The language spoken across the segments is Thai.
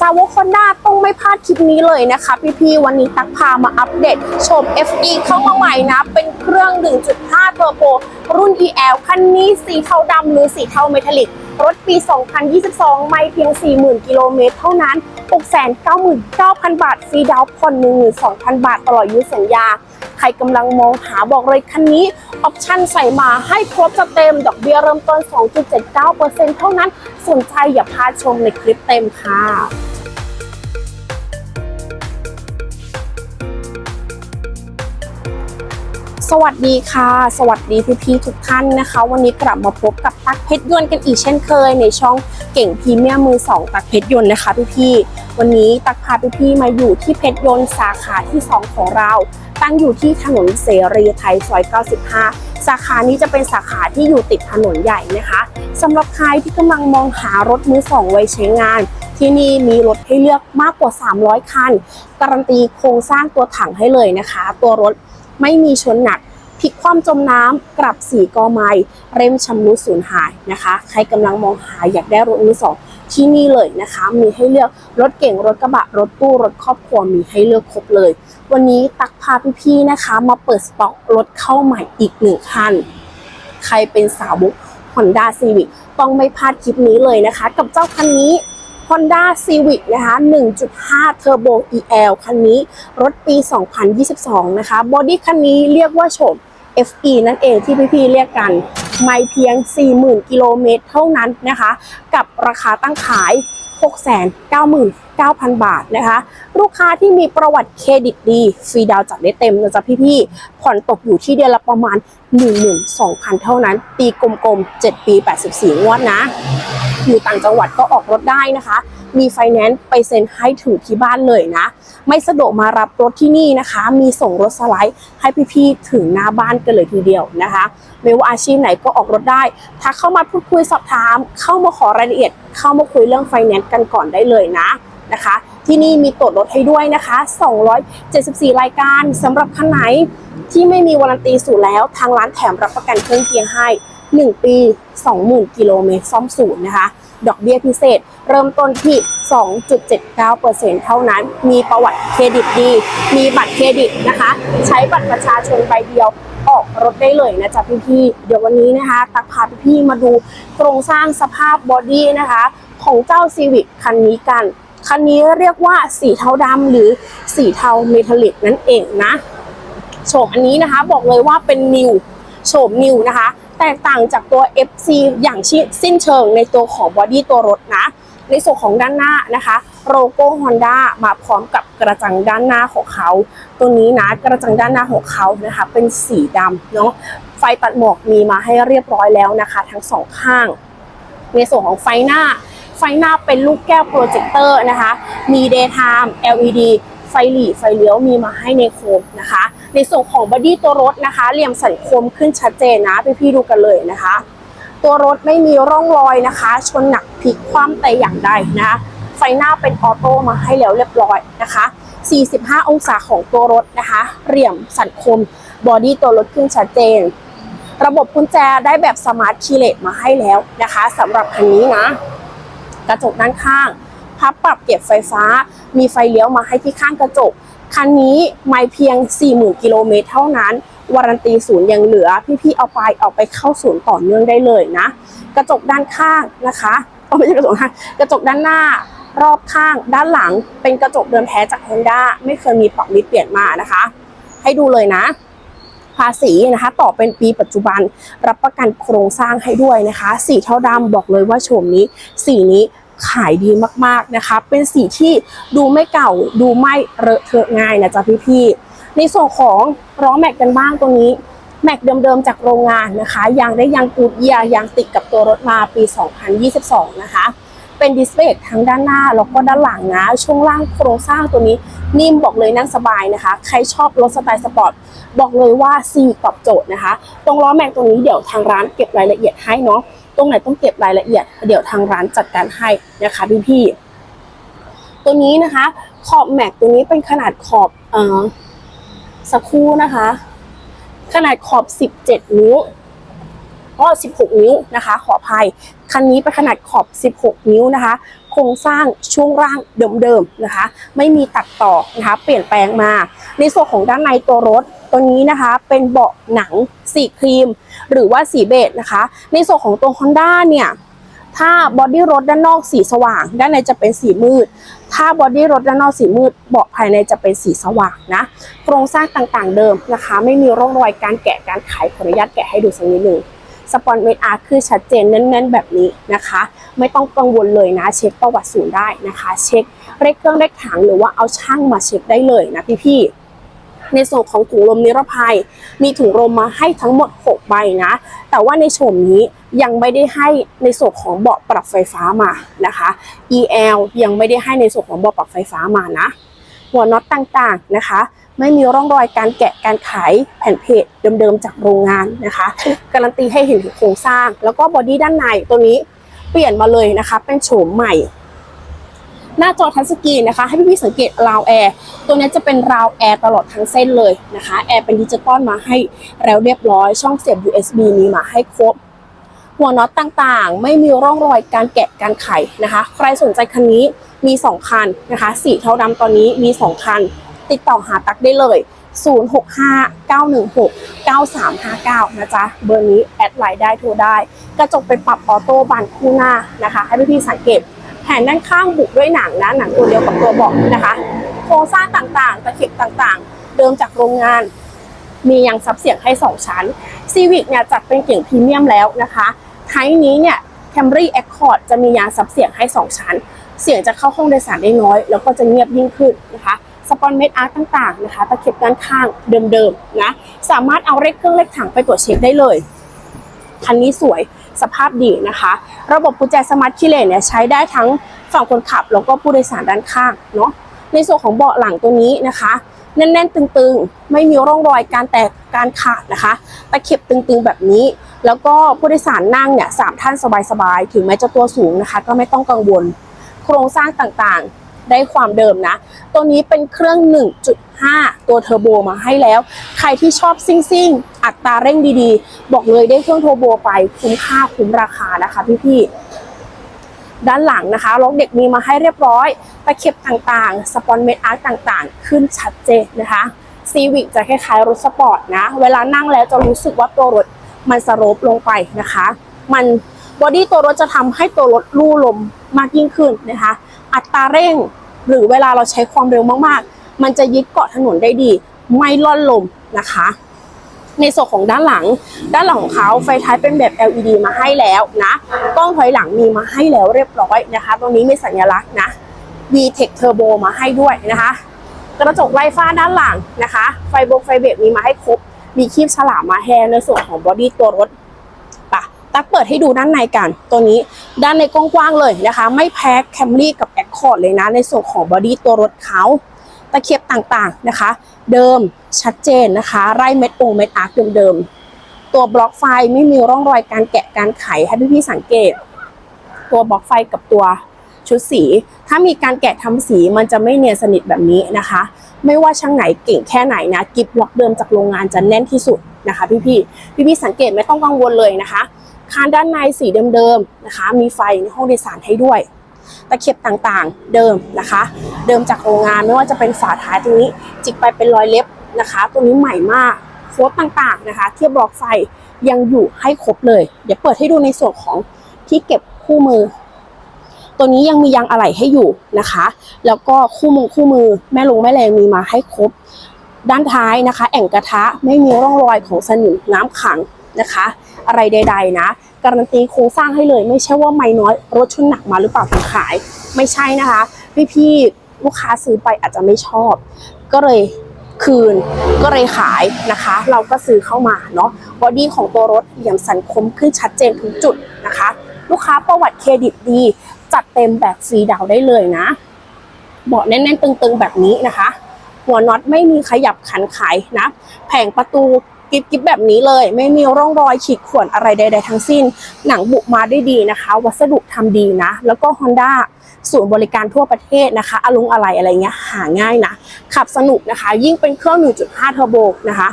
สาวกฮอนด้าต้องไม่พลาดคลิปนี้เลยนะคะ พี่ๆ วันนี้ตักพามาอัปเดตชม FE เข้ามาใหม่นะ เป็นเครื่อง 1.5เทอร์โบรุ่น EL คันนี้สีเทาดำหรือสีเทาเมทัลลิก รถปี 2022 ไม่เพียง 40,000 กิโลเมตรเท่านั้น 699,000 บาท ฟรีดาวน์ผ่อน12,000 บาทตลอดอายุสัญญา ใครกำลังมองหาบอกเลยคันนี้ออปชั่นใส่มาให้ครบจะเต็ม ดอกเบี้ยเริ่มต้น 2.79%เท่านั้น สนใจอย่าพลาดชมในคลิปเต็มค่ะ สวัสดีค่ะ สวัสดีพี่ๆทุกท่านนะคะ วันนี้กลับมาพบกับตักเพชรยนต์กันอีกเช่นเคย ในช่องเก่งพรีเมียมมือสองตักเพชรยนต์นะคะพี่ๆวันนี้ตักพาพี่ๆมาอยู่ที่เพชรยนต์สาขาที่ 2 ของเรา ตั้งอยู่ที่ถนนเสรีไทยซอย 95 สาขานี้จะเป็นสาขาที่อยู่ติดถนนใหญ่นะคะสำหรับใครที่กำลังมองหารถมือสองไว้ใช้งานที่นี่มีรถให้เลือกมากกว่า 300 คัน การันตีโครงสร้างตัวถังให้เลยนะคะ ตัวรถ ไม่มีชนหนักพลิกคว่ำจมน้ำกลับสีกอไม้เร่มชำรุดสูญหายนะคะ ใครกำลังมองหาอยากได้รถมือสองที่นี่เลยนะคะ มีให้เลือกรถเก่งรถกระบะรถตู้รถครอบครัวมีให้เลือกครบเลย วันนี้ตักพาพี่ๆนะคะ มาเปิดสต็อกรถเข้าใหม่อีกหนึ่งคัน ใครเป็นสาวก Honda Civic ต้องไม่พลาดคลิปนี้เลยนะคะ กับเจ้าคันนี้ Honda Civic นะคะ 1.5 Turbo EL คันนี้รถปี 2022 นะคะ บอดี้คันนี้เรียกว่าโฉม FE นั่นเองที่พี่ๆเรียกกัน ไม่เพียง 40,000 กิโลเมตรเท่านั้นนะคะ กับราคาตั้งขาย 699,000 บาทนะคะ ลูกค้าที่มีประวัติเครดิตดีฟรีดาวน์จัดได้เต็มนะจ๊ะพี่ๆ ผ่อนตกอยู่ที่เดือนละประมาณ 12,000 เท่านั้น ตีกลมๆ 7 ปี 84 งวดนะ อยู่ต่างจังหวัดก็ออกรถได้นะคะ มีไฟแนนซ์ไปเซ็นให้ถึงที่บ้านเลยนะ ไม่สะดวกมารับรถที่นี่นะคะ มีส่งรถสไลด์ให้พี่ๆถึงหน้าบ้านกันเลยทีเดียวนะคะ ไม่ว่าอาชีพไหนก็ออกรถได้ถ้าเข้ามาพูดคุยสอบถาม เข้ามาขอรายละเอียด เข้ามาคุยเรื่องไฟแนนซ์กันก่อนได้เลยนะนะคะ ที่นี่มีตรวจรถให้ด้วยนะคะ 274 รายการสำหรับคันไหนที่ไม่มีวารันตีสูตรแล้ว ทางร้านแถมรับประกันเครื่องเกียร์ให้ 1 ปี 20,000 กิโลเมตรซ่อมศูนย์นะคะ ดอกเบี้ยพิเศษ เริ่มต้นที่ 2.79%เท่านั้น มีประวัติเครดิตดี มีบัตรเครดิตนะคะ ใช้บัตรประชาชนใบเดียวออกรถได้เลยนะจ๊ะพี่ๆเดี๋ยววันนี้นะคะตักพาพี่ๆมาดูโครงสร้างสภาพบอดี้นะคะ ของเจ้าซีวิ c คันนี้กัน คันนี้เรียกว่าสีเทาดำหรือสีเทาเมทัลลิกนั่นเองนะโฉมอันนี้นะคะบอกเลยว่าเป็นนิวโฉมนิวนะคะ แตกต่างจากตัว FC อย่างชิสิ้นเชิงในตัวของบอดี้ตัวรถนะ ในส่วนของด้านหน้านะคะโลโก้ Honda มาพร้อมกับกระจังด้านหน้าของเขา ตัวนี้นะกระจังด้านหน้าของเขานะคะเป็นสีดำเนาะไฟตัดหมอกมีมาให้เรียบร้อยแล้วนะคะ ทั้งสองข้าง ในส่วนของไฟหน้า ไฟหน้าเป็นลูกแก้วโปรเจคเตอร์นะคะ มี daytime LED ฟหลีไฟเลี้ยวมีมาให้ในโคมนะคะ ในส่วนของบอดี้ตัวรถนะคะ เหลี่ยมสันคมขึ้นชัดเจนนะพี่ดูกันเลยนะคะ ตัวรถไม่มีร่องรอยนะคะ ชนหนักพลิกคว่ำแต่อย่างใดนะคะไฟหน้าเป็นออโต้มาให้แล้วเรียบร้อยนะคะ 45 องศาของตัวรถนะคะ เหลี่ยมสันคม บอดี้ตัวรถขึ้นชัดเจน ระบบกุญแจได้แบบสมาร์ทคีเลสมาให้แล้วนะคะสำหรับคันนี้นะ กระจกด้านข้าง พับปรับเก็บไฟฟ้า มีไฟเลี้ยวมาให้ที่ข้างกระจก คันนี้ไม่เพียง 40,000 กิโลเมตรเท่านั้น วารันตีศูนย์ยังเหลือ พี่ๆเอาไปเอาไปเข้าศูนย์ต่อเนื่องได้เลยนะ กระจกด้านข้างนะคะเอาไม่ใช่กระจกข้างกระจกด้านหน้ารอบข้างด้านหลังเป็นกระจกเดิมแท้จาก Honda ไม่เคยมีปรับมิดเปลี่ยนมานะคะ ให้ดูเลยนะ ภาษีนะคะต่อเป็นปีปัจจุบันรับประกันโครงสร้างให้ด้วยนะคะ สีเทาดำบอกเลยว่าโฉมนี้ สีนี้ ขายดีมากๆนะคะ เป็นสีที่ดูไม่เก่าดูไม่เลอะเทอะง่ายนะจ๊ะพี่ๆในส่วนของล้อแม็กกันบ้างตรงนี้แม็กเดิมๆจากโรงงานนะคะยางได้ยางกูดเยียร์ยางติดกับตัวรถมาปี 2022 นะคะ เป็นดิสเบรกทั้งด้านหน้าแล้วก็ด้านหลังนะ ช่วงล่างโครงสร้างตัวนี้นิ่มบอกเลยนั่งสบายนะคะ ใครชอบรถสไตล์สปอร์ตบอกเลยว่าซีตอบโจทย์นะคะ ตรงล้อแม็กตรงนี้เดี๋ยวทางร้านเก็บรายละเอียดให้เนาะ ตรงไหนต้องเก็บรายละเอียด เดี๋ยวทางร้านจัดการให้นะคะพี่พี่ตัวนี้นะคะ ขอบแม็กตัวนี้เป็นขนาดขอบเอ่อสักครู่นะคะ ขนาดขอบ 17 นิ้วก็16 นิ้วนะคะ ขออภัย คันนี้เป็นขนาดขอบ 16 นิ้วนะคะ โครงสร้างช่วงล่างเดิมๆนะคะ ไม่มีตัดต่อนะคะ เปลี่ยนแปลงมา ในส่วนของด้านในตัวรถตัวนี้นะคะเป็นเบาะหนังสีครีม หรือว่าสีเบจนะคะ ในส่วนของตัว Honda เนี่ยถ้าบอดี้รถด้านนอกสีสว่าง ด้านในจะเป็นสีมืด ถ้าบอดี้รถด้านนอกสีมืด เบาะภายในจะเป็นสีสว่างนะ โครงสร้างต่างๆเดิมนะคะ ไม่มีร่องรอยการแกะการไขขออนุญาตแกะให้ดูสักนิดหนึ่งสปอนเมดอาร์คือชัดเจนแน่นๆ แบบนี้นะคะ ไม่ต้องกังวลเลยนะ เช็คประวัติศูนย์ได้นะคะ เช็คเลขเครื่องเลขถังหรือว่าเอาช่างมาเช็คได้เลยนะพี่ๆ ในส่วนของถุงลมนิรภัย มีถุงลมมาให้ทั้งหมด 6 ใบนะ แต่ว่าในโฉมนี้ยังไม่ได้ให้ในส่วนของเบาะปรับไฟฟ้ามานะคะ EL ยังไม่ได้ให้ในส่วนของเบาะปรับไฟฟ้ามานะ หัวน็อตต่างๆนะคะ ไม่มีร่องรอยการแกะการไขแผ่นเพจเดิมๆจากโรงงานนะคะ การันตีให้เห็นถึงโครงสร้าง แล้วก็บอดี้ด้านในตัวนี้เปลี่ยนมาเลยนะคะ เป็นโฉมใหม่ หน้าจอทัชสกรีนนะคะ ให้พี่ๆสังเกตราวแอร์ตัวนี้จะเป็นราวแอร์ตลอดทั้งเส้นเลยนะคะแอร์เป็นดิจิตอลมาให้แล้วเรียบร้อย ช่องเสียบ USB มีมาให้ครบหัวน็อตต่างๆ ไม่มีร่องรอยการแกะการไขนะคะ ใครสนใจคันนี้มี 2 คันนะคะสีเทาดำตอนนี้มี 2 คัน ติดต่อหาตักได้เลย 0659169359 นะจ๊ะ เบอร์นี้แอดไลน์ได้โทรได้ กระจกเป็นปรับออโต้บานคู่หน้านะคะ ให้พี่ๆสังเกต แผ่นด้านข้างบุกด้วยหนังนะหนังตัวเดียวกับตัวเบาะนะคะ โครงสร้างต่างๆ ตะเข็บต่างๆ เดิมจากโรงงาน มียังซับเสียงให้ 2 ชั้น Civic เนี่ยจัดเป็นเก่งพรีเมียมแล้วนะคะไทนี้เนี่ย Camry Accord จะมียางซับเสียงให้ 2 ชั้น เสียงจะเข้าห้องโดยสารได้น้อย แล้วก็จะเงียบยิ่งขึ้นนะคะสปอนเมดอาร์ตต่างๆนะคะตะเข็บด้านข้างเดิมๆนะสามารถเอาเลขเครื่องเลขถังไปตรวจเช็คได้เลยคันนี้สวย สภาพดีนะคะ ระบบกุญแจสมาร์ทคีเลนเนี่ยใช้ได้ทั้งฝั่งคนขับแล้วก็ผู้โดยสารด้านข้างเนาะในส่วนของเบาะหลังตัวนี้นะคะแน่นๆ ตึงๆ ไม่มีร่องรอยการแตกการขาดนะคะตะเข็บตึงๆแบบนี้ แล้วก็ผู้โดยสารนั่งเนี่ยสามท่านสบายๆ ถึงแม้จะตัวสูงนะคะ ก็ไม่ต้องกังวล โครงสร้างต่างๆ ได้ความเดิมนะ ตัวนี้เป็นเครื่อง 1.5 ตัวเทอร์โบมาให้แล้ว ใครที่ชอบซิ่งซิ่งๆอัตราเร่งดีๆ บอกเลยได้เครื่องเทอร์โบไปคุ้มค่าคุ้มราคานะคะพี่ๆ ด้านหลังนะคะล็อกเด็กมีมาให้เรียบร้อย ตะเข็บต่างๆ สปอนเมดอาร์ตต่างๆ ขึ้นชัดเจนนะคะซีวิกจะคล้ายๆรถสปอร์ตนะ เวลานั่งแล้วจะรู้สึกว่าตัวรถมันสโลปลงไปนะคะ มันบอดี้ตัวรถจะทำให้ตัวรถลู่ลมมากยิ่งขึ้นนะคะ อัตราเร่ง หรือเวลาเราใช้ความเร็วมากๆ มันจะยึดเกาะถนนได้ดี ไม่ล่อนลมนะคะ ในส่วนของด้านหลัง ด้านหลังของเขาไฟท้ายเป็นแบบ LED มาให้แล้วนะกล้องถอยหลังมีมาให้แล้วเรียบร้อยนะคะ ตรงนี้มีสัญลักษณ์นะ VTEC Turbo มาให้ด้วยนะคะ กระจกไล่ฟ้าด้านหลังนะคะ ไฟบกไฟเบรกมีมาให้ครบ มีคีบฉลามมาแฮในส่วนของบอดี้ตัวรถ ตักเปิดให้ดูด้านในกันตัวนี้ด้านในกว้างๆเลยนะคะ ไม่แพ้แคมรี่กับแอคคอร์ดเลยนะ ในส่วนของบอดี้ตัวรถเขาตะเข็บต่างๆนะคะ เดิมชัดเจนนะคะไร่เม็ดองเม็ดอาร์คเดิมๆตัวบล็อกไฟไม่มีร่องรอยการแกะการไขให้พี่ๆสังเกต ตัวบล็อกไฟกับตัวชุดสี ถ้ามีการแกะทำสีมันจะไม่เนียนสนิทแบบนี้นะคะ ไม่ว่าช่างไหนเก่งแค่ไหนนะกิฟบล็อกเดิมจากโรงงานจะแน่นที่สุดนะคะ พี่ๆพี่ๆสังเกตไม่ต้องกังวลเลยนะคะ คานด้านในสีเดิมๆนะคะ มีไฟในห้องโดยสารให้ด้วยตะเข็บต่างๆ เดิมนะคะ เดิมจากโรงงานไม่ว่าจะเป็นฝาท้ายตรงนี้ จิกไปเป็นรอยเล็บนะคะ ตัวนี้ใหม่มากโค้ดต่างๆนะคะ เทียบบล็อกไฟยังอยู่ให้ครบเลย เดี๋ยวเปิดให้ดูในส่วนของที่เก็บคู่มือ ตัวนี้ยังมียางอะไหล่ให้อยู่นะคะ แล้วก็คู่มือคู่มือแม่ลงแม่แรงมีมาให้ครบ ด้านท้ายนะคะ แอ่งกระทะไม่มีร่องรอยของสนิมน้ำขัง นะคะ อะไรใด ๆ นะ การันตีโครงสร้างให้เลย ไม่ใช่ว่าไม่น้อยรถชุนหนักมาหรือเปล่าถึงขาย ไม่ใช่นะคะ พี่ๆลูกค้าซื้อไปอาจจะไม่ชอบ ก็เลยคืนก็เลยขายนะคะ เราก็ซื้อเข้ามาเนาะบอดี้ของตัวรถเหลี่ยมสันคมขึ้นชัดเจนทุกจุดนะคะ ลูกค้าประวัติเครดิตดี จัดเต็มแบบฟรีดาวได้เลยนะเบาะแน่นๆตึงๆแบบนี้นะคะ หัวน็อตไม่มีขยับขันไขนะ แผงประตู กิ๊บกิ๊บแบบนี้เลย ไม่มีร่องรอยขีดข่วนอะไรใด ๆ ทั้งสิ้น หนังบุมาได้ดีนะคะ วัสดุทำดีนะ แล้วก็ Honda ศูนย์บริการทั่วประเทศนะคะอลุงอะไรอะไรเงี้ยหาง่ายนะ ขับสนุกนะคะ ยิ่งเป็นเครื่อง 1.5 เทอร์โบนะคะ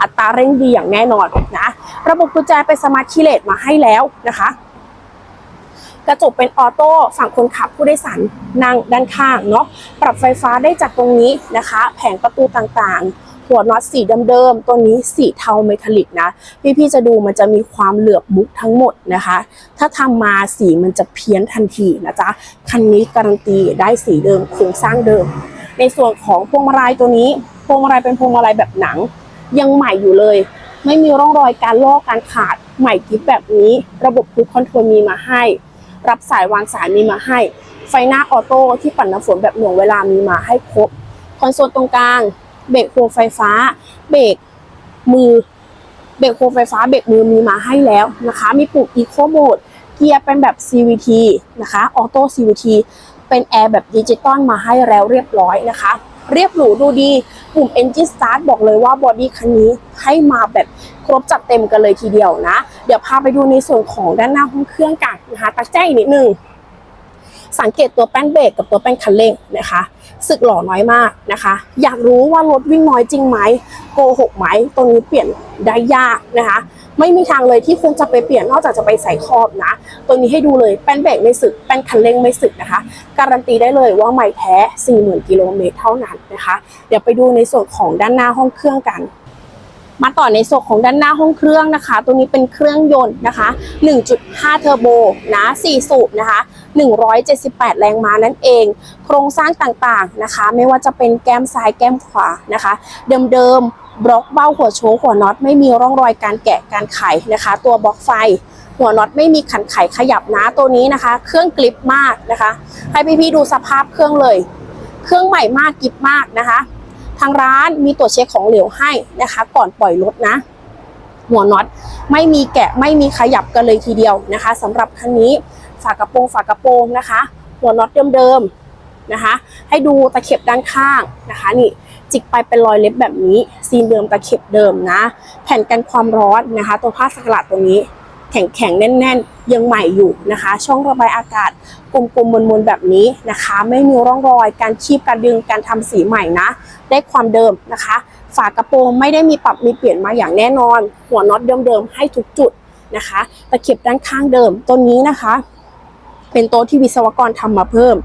อัตราเร่งดีอย่างแน่นอนนะ ระบบกุญแจเป็นสมาร์ทคีเลสมาให้แล้วนะคะ กระจกเป็นออโต้ฝั่งคนขับผู้โดยสารนั่งด้านข้างเนาะปรับไฟฟ้าได้จากตรงนี้นะคะ แผงประตูต่างๆ หัวน็อตสีเดิมๆ ตัวนี้สีเทาเมทัลลิกนะ พี่ๆจะดูมันจะมีความเหลือบมุกทั้งหมดนะคะ ถ้าทำมาสีมันจะเพี้ยนทันทีนะจ๊ะ คันนี้การันตีได้สีเดิมโครงสร้างเดิม ในส่วนของพวงมาลัยตัวนี้ พวงมาลัยเป็นพวงมาลัยแบบหนัง ยังใหม่อยู่เลย ไม่มีร่องรอยการลอกการขาดใหม่กิฟแบบนี้ ระบบคูคอนโทรลมีมาให้ รับสายวางสายมีมาให้ ไฟหน้าออโต้ที่ปั่นน้ำฝนแบบหน่วงเวลามีมาให้ครบ คอนโซลตรงกลาง เบรกโฮไฟฟ้า เบรกมือ เบรกโฮไฟฟ้า เบรกมือมีมาให้แล้วนะคะ มีปุ่ม Eco Mode เกียร์เป็นแบบ CVT นะคะ ออโต้ CVT เป็นแอร์แบบดิจิตอลมาให้แล้วเรียบร้อยนะคะ เรียบหรูดูดีปุ่ม Engine Start บอกเลยว่าบอดี้คันนี้ให้มาแบบครบจัดเต็มกันเลยทีเดียวนะ เดี๋ยวพาไปดูในส่วนของด้านหน้าห้องเครื่องกันนะคะตักแจ้งอีกนิดนึง สังเกตตัวแป้นเบรกกับตัวแป้นคันเร่งนะคะสึกหล่อน้อยมากนะคะ อยากรู้ว่ารถวิ่งน้อยจริงไหมโกหกไหมตรงนี้เปลี่ยนได้ยากนะคะ ไม่มีทางเลยที่คุณจะไปเปลี่ยนนอกจากจะไปใส่ครอบนะ ตัวนี้ให้ดูเลยแป้นเบรกไม่สึกแป้นคันเร่งไม่สึกนะคะ การันตีได้เลยว่าใหม่แท้ 40,000กิโลเมตรเท่านั้นนะคะ เดี๋ยวไปดูในส่วนของด้านหน้าห้องเครื่องกันมาต่อในส่วนของด้านหน้าห้องเครื่องนะคะ ตัวนี้เป็นเครื่องยนต์นะคะ 1.5 เทอร์โบนะ 4 สูบนะคะ 178 แรงม้านั่นเอง โครงสร้างต่างๆนะคะ ไม่ว่าจะเป็นแก้มซ้ายแก้มขวานะคะ เดิมๆบล็อกเบ้าหัวโชว์หัวน็อตไม่มีร่องรอยการแกะการไขนะคะ ตัวบล็อกไฟหัวน็อตไม่มีขันไขขยับนะตัวนี้นะคะ เครื่องกริปมากนะคะ ให้พี่ๆดูสภาพเครื่องเลย เครื่องใหม่มากกริปมากนะคะ ทางร้านมีตรวจเช็คของเหลวให้นะคะ ก่อนปล่อยรถนะ หัวน็อตไม่มีแกะไม่มีขยับกันเลยทีเดียวนะคะสำหรับคันนี้ ฝากระโปรงฝากระโปรงนะคะ หัวน็อตเดิมๆนะคะ ให้ดูตะเข็บด้านข้างนะคะ นี่จิกไปเป็นรอยเล็บแบบนี้ ซีนเดิมตะเข็บเดิมนะ แผ่นกันความร้อนนะคะ ตัวผ้าสกลัดตรงนี้ แข็งๆแน่น ๆ ยังใหม่อยู่นะคะ ช่องระบายอากาศกลมๆมนๆแบบนี้นะคะ ไม่มีร่องรอยการคีบการดึงการทำสีใหม่นะ ได้ความเดิมนะคะ ฝากระโปรงไม่ได้มีปรับมีเปลี่ยนมาอย่างแน่นอน หัวน็อตเดิมๆให้ทุกจุดนะคะตะเข็บด้านข้างเดิมตัวนี้นะคะ เป็นโต๊ะที่วิศวกรทำมาเพิ่ม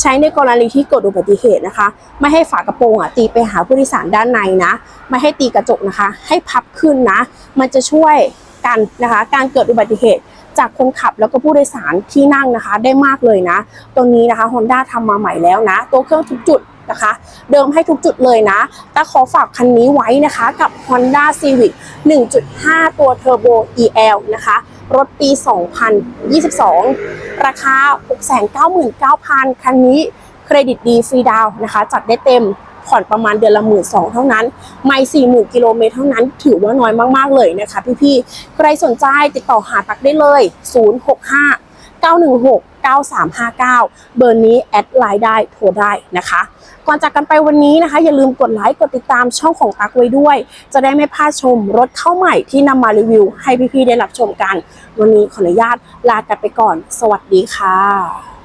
ใช้ในกรณีที่เกิดอุบัติเหตุนะคะ ไม่ให้ฝากระโปรงอะตีไปหาผู้โดยสารด้านในนะ ไม่ให้ตีกระจกนะคะ ให้พับขึ้นนะ มันจะช่วยกันนะคะ การเกิดอุบัติเหตุจากคนขับแล้วก็ผู้โดยสารที่นั่งนะคะ ได้มากเลยนะ ตรงนี้นะคะ Honda ทำมาใหม่แล้วนะ ตัวเครื่องทุกจุดนะคะ เดิมให้ทุกจุดเลยนะ แต่ขอฝากคันนี้ไว้นะคะกับ Honda Civic 1.5 ตัว Turbo EL นะคะ รถปี 2022 ราคา 699,000 คันนี้เครดิตดีฟรีดาวนะคะ จัดได้เต็มผ่อนประมาณเดือนละหมื่นสองเท่านั้น ไม่สี่หมื่นกิโลเมตรเท่านั้น ถือว่าน้อยมาก ๆ เลยนะคะพี่ๆ ใครสนใจติดต่อหาตักได้เลย 065 916 9359 เบอร์นี้แอดไลน์ได้โทรได้นะคะ ก่อนจากกันไปวันนี้นะคะ อย่าลืมกดไลค์กดติดตามช่องของตักไว้ด้วย จะได้ไม่พลาดชมรถเข้าใหม่ที่นำมารีวิว ให้พี่ๆได้รับชมกัน วันนี้ขออนุญาตลากันไปก่อน สวัสดีค่ะ